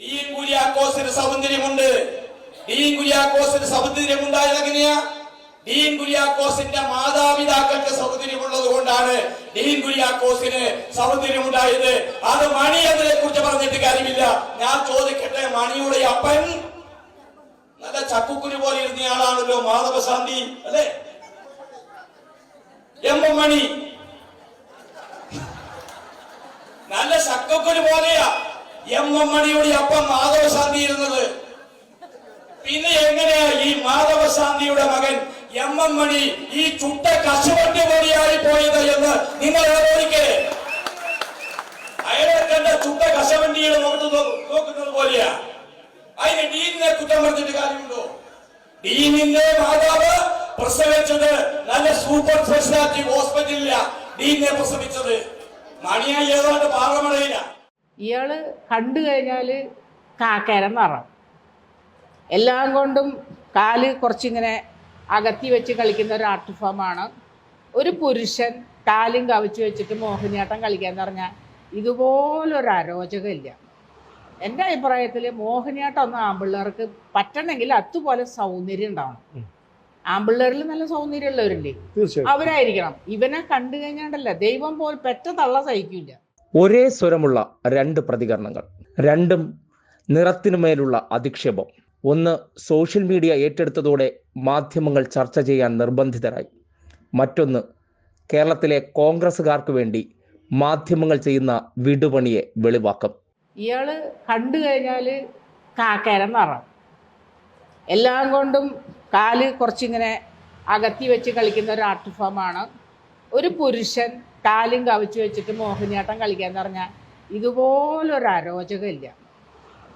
ഡീൻ കുര്യാക്കോസിന് സൗന്ദര്യമുണ്ട് ഡീൻ കുര്യാക്കോസിന് സൗന്ദര്യം ഉണ്ടായത് എങ്ങനെയാ? ഡീൻ കുര്യാക്കോസിന്റെ മാതാപിതാക്കൾക്ക് സൗന്ദര്യമുള്ളത് കൊണ്ടാണ് ഡീൻ കുര്യാക്കോസിന് സൗന്ദര്യം അത് മണി അതിനെ കുറിച്ച് പറഞ്ഞിട്ട് കാര്യമില്ല. ഞാൻ ചോദിക്കട്ടെ മണിയുടെ അപ്പൻ? നല്ല ചക്കുക്കുരു പോലെ ഇരുന്നയാളാണല്ലോ മാധവശാന്തി അല്ലേ? M M Mani. നല്ല ചക്കക്കുരു പോലെയാ. എം എം മണിയുടെ അപ്പം മാധവശാന്തി ഇരുന്നത് പിന്നെ എങ്ങനെയാ ഈ മാധവശാന്തിയുടെ മകൻ എം എം മണി ഈ ചുട്ട കശുവണ്ടി മണിയായി പോയത് എന്ന് നിങ്ങൾ ആലോചിക്കേ. അയാളെ ചുട്ട കശവണ്ടിയുടെ മുഖത്ത് നോക്കുന്നത് പോലെയാ. അതിന് ഡീനിനെ കുറ്റം പറഞ്ഞിട്ട് കാര്യമുണ്ടോ? ഡീനിന്റെ മാതാവ് പ്രസവിച്ചത് നല്ല സൂപ്പർ സ്പെഷ്യാലിറ്റി ഹോസ്പിറ്റലില്ല ഡീനിനെ പ്രസവിച്ചത്. മണിയായി ഏതാണ്ട് പാറമടയില്ല ഇയാൾ കണ്ടു കഴിഞ്ഞാൽ കാക്കേര നിറം എല്ലാം കൊണ്ടും കാൽ കുറച്ചിങ്ങനെ അകത്തി വെച്ച് കളിക്കുന്ന ഒരു ആർട്ട് ഫോമാണ് ഒരു പുരുഷൻ കാലും കവിച്ചു വെച്ചിട്ട് മോഹിനിയാട്ടം കളിക്കാൻ പറഞ്ഞാൽ ഇതുപോലൊരു അരോചകമില്ല. എന്റെ അഭിപ്രായത്തിൽ മോഹിനിയാട്ടം ഒന്നും ആമ്പിള്ളേർക്ക് പറ്റണമെങ്കിൽ അതുപോലെ സൗന്ദര്യം ഉണ്ടാവണം. ആമ്പിള്ളേരിൽ നല്ല സൗന്ദര്യം ഉള്ളവരില്ലേ അവരായിരിക്കണം. ഇവനെ കണ്ടു കഴിഞ്ഞാണ്ടല്ല ദൈവം പോൽ പെറ്റ തള്ള സഹിക്കില്ല. ഒരേ സ്വരമുള്ള രണ്ട് പ്രതികരണങ്ങൾ രണ്ടും നിറത്തിനുമേലുള്ള അധിക്ഷേപം. ഒന്ന് സോഷ്യൽ മീഡിയ ഏറ്റെടുത്തതോടെ മാധ്യമങ്ങൾ ചർച്ച ചെയ്യാൻ നിർബന്ധിതരായി. മറ്റൊന്ന് കേരളത്തിലെ കോൺഗ്രസ്സുകാർക്ക് വേണ്ടി മാധ്യമങ്ങൾ ചെയ്യുന്ന വിടുപണിയെ വെളിവാക്കും. ഇയാൾ കണ്ടു കഴിഞ്ഞാൽ കാക്കേര നിറം. എല്ലാം കൊണ്ടും കാൽ കുറച്ചിങ്ങനെ അകത്തി വെച്ച് കളിക്കുന്ന ഒരു ആർട്ട് ഫോമാണ്. ഒരു പുരുഷൻ കാലും കവച്ചു വെച്ചിട്ട് മോഹിനിയാട്ടം കളിക്കാന്ന് പറഞ്ഞാൽ ഇതുപോലൊരു അരോചകമില്ല.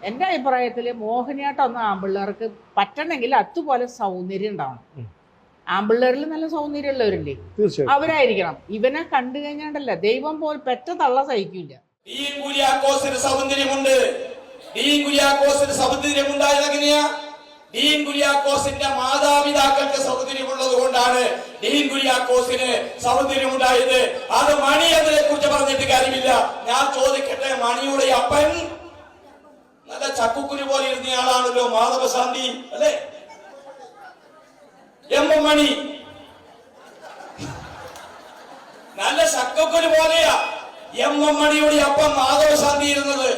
എന്റെ അഭിപ്രായത്തിൽ മോഹിനിയാട്ടം ഒന്നും ആമ്പിള്ളേർക്ക് പറ്റണമെങ്കിൽ അതുപോലെ സൗന്ദര്യം ഉണ്ടാവണം. ആമ്പിള്ളേരിൽ നല്ല സൗന്ദര്യം ഉള്ളവരില്ലേ അവരായിരിക്കണം. ഇവനെ കണ്ടു കഴിഞ്ഞാണ്ടല്ല ദൈവം പോൽ പെറ്റ തള്ള സഹിക്കില്ല ഈ കുര്യാക്കോസിന് സൗന്ദര്യമുണ്ട്. ഡീൻ കുര്യാക്കോസിന് സൗന്ദര്യം ഉണ്ടായത് എങ്ങനെയാ ഡീൻ കുര്യാക്കോസിന്റെ മാതാപിതാക്കൾക്ക് സൗന്ദര്യമുള്ളത് കൊണ്ടാണ് ഡീൻ കുര്യാക്കോസിന് സൗന്ദര്യം ഉണ്ടായത് അത് മണി അതിനെ കുറിച്ച് പറഞ്ഞിട്ട് കാര്യമില്ല. ഞാൻ ചോദിക്കട്ടെ മണിയുടെ അപ്പൻ നല്ല ചക്കുക്കുരു പോലെ ഇരുന്നയാളാണല്ലോ മാധവശാന്തി അല്ലേ? M M Mani. നല്ല ചക്കക്കുരു പോലെയാ എം എം മണിയുടെ അപ്പം മാധവശാന്തി ഇരുന്നത്.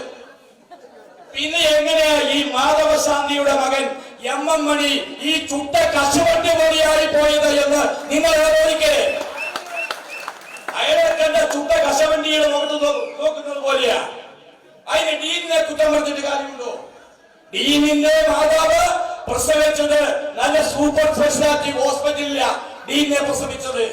പിന്നെ എങ്ങനെയാ ഈ മാധവശാന്തിയുടെ മകൻ എം എം മണി ഈ ചുട്ട കശുവണ്ടി മണിയായി പോയത് എന്ന് നിങ്ങൾ ആലോചിക്കേ കണ്ട ചുട്ട കശവണ്ടിയുടെ മുഖത്ത് നോ- നോക്കുന്നത് പോലെയാ. അതിന് ഡീനിനെ കുറ്റം പറഞ്ഞിട്ട് കാര്യമുണ്ടോ? ഡീനിന്റെ മാതാവ് പ്രസവിച്ചത് നല്ല സൂപ്പർ സ്പെഷ്യാലിറ്റി ഹോസ്പിറ്റലില്ല ഡീനിനെ പ്രസവിച്ചത്.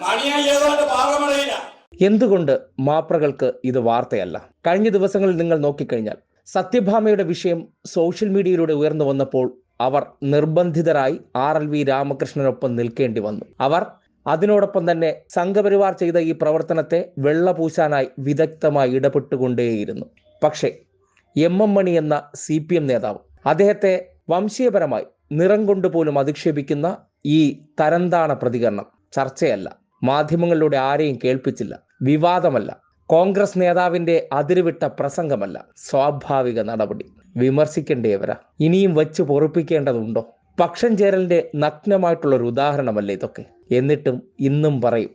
മണിയായി ഏതാണ്ട് പാറമടയില്ല എന്തുകൊണ്ട് മാപ്രകൾക്ക് ഇത് വാർത്തയല്ല? കഴിഞ്ഞ ദിവസങ്ങളിൽ നിങ്ങൾ നോക്കിക്കഴിഞ്ഞാൽ സത്യഭാമയുടെ വിഷയം സോഷ്യൽ മീഡിയയിലൂടെ ഉയർന്നു വന്നപ്പോൾ അവർ നിർബന്ധിതരായി ആർ എൽ വി രാമകൃഷ്ണനൊപ്പം നിൽക്കേണ്ടി വന്നു. അവർ അതിനോടൊപ്പം തന്നെ സംഘപരിവാർ ചെയ്ത ഈ പ്രവർത്തനത്തെ വെള്ളപൂശാനായി വിദഗ്ധമായി ഇടപെട്ടുകൊണ്ടേയിരുന്നു. പക്ഷേ എം എം മണി എന്ന സി പി എം നേതാവ് അദ്ദേഹത്തെ വംശീയപരമായി നിറം കൊണ്ട് പോലും അധിക്ഷേപിക്കുന്ന ഈ തരംതാണ പ്രതികരണം ചർച്ചയല്ല. മാധ്യമങ്ങളിലൂടെ ആരെയും കേൾപ്പിച്ചില്ല. വിവാദമല്ല. കോൺഗ്രസ് നേതാവിന്റെ അതിരുവിട്ട പ്രസംഗമല്ല സ്വാഭാവിക നടപടി. വിമർശിക്കേണ്ടിയവരാ. ഇനിയും വച്ച് പൊറുപ്പിക്കേണ്ടതുണ്ടോ? പക്ഷം ചേരലിന്റെ നഗ്നമായിട്ടുള്ള ഒരു ഉദാഹരണമല്ലേ ഇതൊക്കെ? എന്നിട്ടും ഇന്നും പറയും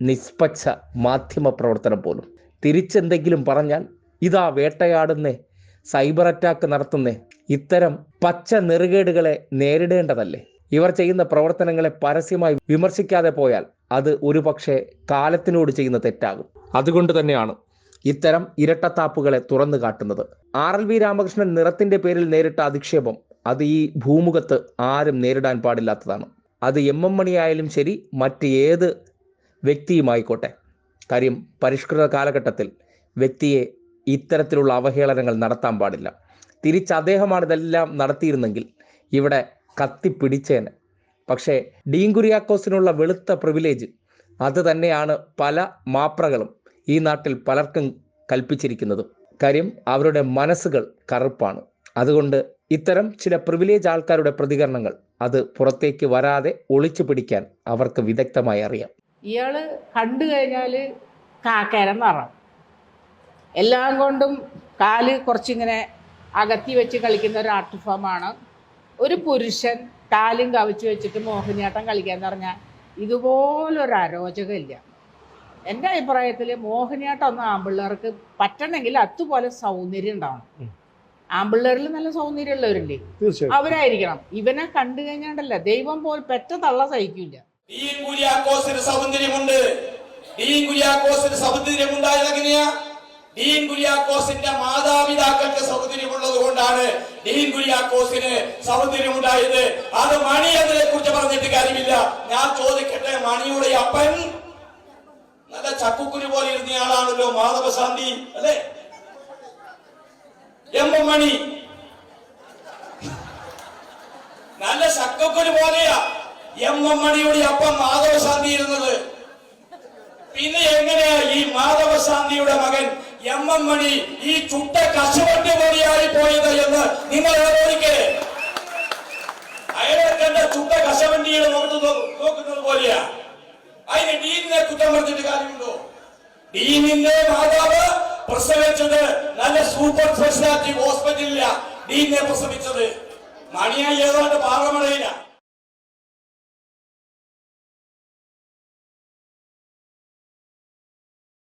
നിഷ്പക്ഷ മാധ്യമ പ്രവർത്തനം പോലും. തിരിച്ചെന്തെങ്കിലും പറഞ്ഞാൽ ഇതാ വേട്ടയാടുന്നേ സൈബർ അറ്റാക്ക് നടത്തുന്നേ ഇത്തരം പച്ച നെറുകേടുകളെ നേരിടേണ്ടതല്ലേ? ഇവർ ചെയ്യുന്ന പ്രവർത്തനങ്ങളെ പരസ്യമായി വിമർശിക്കാതെ പോയാൽ അത് ഒരു പക്ഷേ കാലത്തിനോട് ചെയ്യുന്ന തെറ്റാകും. അതുകൊണ്ട് തന്നെയാണ് ഇത്തരം ഇരട്ടത്താപ്പുകളെ തുറന്നു കാട്ടുന്നത്. ആർ എൽ വി രാമകൃഷ്ണൻ നിറത്തിന്റെ പേരിൽ നേരിട്ട അധിക്ഷേപം അത് ഈ ഭൂമുഖത്ത് ആരും നേരിടാൻ പാടില്ലാത്തതാണ്. അത് എം എം മണിയായാലും ശരി മറ്റ് ഏത് വ്യക്തിയുമായിക്കോട്ടെ. കാര്യം പരിഷ്കൃത കാലഘട്ടത്തിൽ വ്യക്തിയെ ഇത്തരത്തിലുള്ള അവഹേളനങ്ങൾ നടത്താൻ പാടില്ല. തിരിച്ച് അദ്ദേഹമാണ് ഇതെല്ലാം നടത്തിയിരുന്നെങ്കിൽ ഇവിടെ കത്തിപ്പിടിച്ചേനെ. പക്ഷേ ഡീൻ കുര്യാക്കോസിനുള്ള വെളുത്ത പ്രിവിലേജ് അത് തന്നെയാണ് പല മാപ്രകളും ഈ നാട്ടിൽ പലർക്കും കൽപ്പിച്ചിരിക്കുന്നത്. കാര്യം അവരുടെ മനസ്സുകൾ കറുപ്പാണ്. അതുകൊണ്ട് ഇത്തരം ചില പ്രിവിലേജ് ആൾക്കാരുടെ പ്രതികരണങ്ങൾ അത് പുറത്തേക്ക് വരാതെ ഒളിച്ചു പിടിക്കാൻ അവർക്ക് വിദഗ്ധമായി അറിയാം. ഇയാൾ കണ്ടു കഴിഞ്ഞാൽ കാക്കരം നിറം. എല്ലാം കൊണ്ടും കാൽ കുറച്ചിങ്ങനെ അകത്തി വെച്ച് കളിക്കുന്ന ഒരു ആർട്ട് ഫോമാണ്. ഒരു പുരുഷൻ കാലും കവച്ചു വെച്ചിട്ട് മോഹിനിയാട്ടം കളിക്കാന്ന് പറഞ്ഞാൽ ഇതുപോലൊരു അരോചകമില്ല. എന്റെ അഭിപ്രായത്തിൽ മോഹിനിയാട്ടം ഒന്നും ആമ്പിള്ളേർക്ക് പറ്റണമെങ്കിൽ അതുപോലെ സൗന്ദര്യം ഉണ്ടാവണം. ആമ്പിള്ളേരിൽ നല്ല സൗന്ദര്യം ഉള്ളവരില്ലേ അവരായിരിക്കണം. ഇവനെ കണ്ടു കഴിഞ്ഞാണ്ടല്ല ദൈവം പോൽ പെറ്റ തള്ള സഹിക്കില്ല സൗന്ദര്യമുണ്ട്. സൗന്ദര്യം ഉണ്ടായത് എങ്ങനെയാ ഡീൻ കുര്യാക്കോസിന്റെ മാതാപിതാക്കൾക്ക് സൗകര്യമുള്ളത് കൊണ്ടാണ് ഡീൻ കുര്യാക്കോസിന് സൗകര്യമുണ്ടായത് അത് മണി അതിനെ കുറിച്ച് പറഞ്ഞിട്ട് കാര്യമില്ല. ഞാൻ ചോദിക്കട്ടെ മണിയുടെ അപ്പൻ നല്ല ചക്കുക്കുരു പോലെ ഇരുന്നയാളാണല്ലോ മാധവശാന്തി അല്ലേ? M M Mani. നല്ല ചക്കക്കുരു പോലെയാ എം എം മണിയുടെ അപ്പം മാധവശാന്തി ഇരുന്നത്. പിന്നെ എങ്ങനെയാ ഈ മാധവശാന്തിയുടെ മകൻ എം എം മണി ഈ ചുട്ട കശുവണ്ടി മണിയായി പോയത് എന്ന് നിങ്ങൾ ആലോചിക്കേ. അയാളെ ചുട്ട കശവണ്ടിയുടെ മുഖത്ത് നോക്കുന്നത് പോലെയാ. അതിന് ഡീനിനെ കുറ്റം പറഞ്ഞിട്ട് കാര്യമുണ്ടോ? ഡീനിന്റെ മാതാവ് പ്രസവിച്ചത് നല്ല സൂപ്പർ സ്പെഷ്യാലിറ്റി ഹോസ്പിറ്റലിലാ ഡീനെ പ്രസവിച്ചത്. മണിയായി ഏതാണ്ട് പാറമടയിലാണ്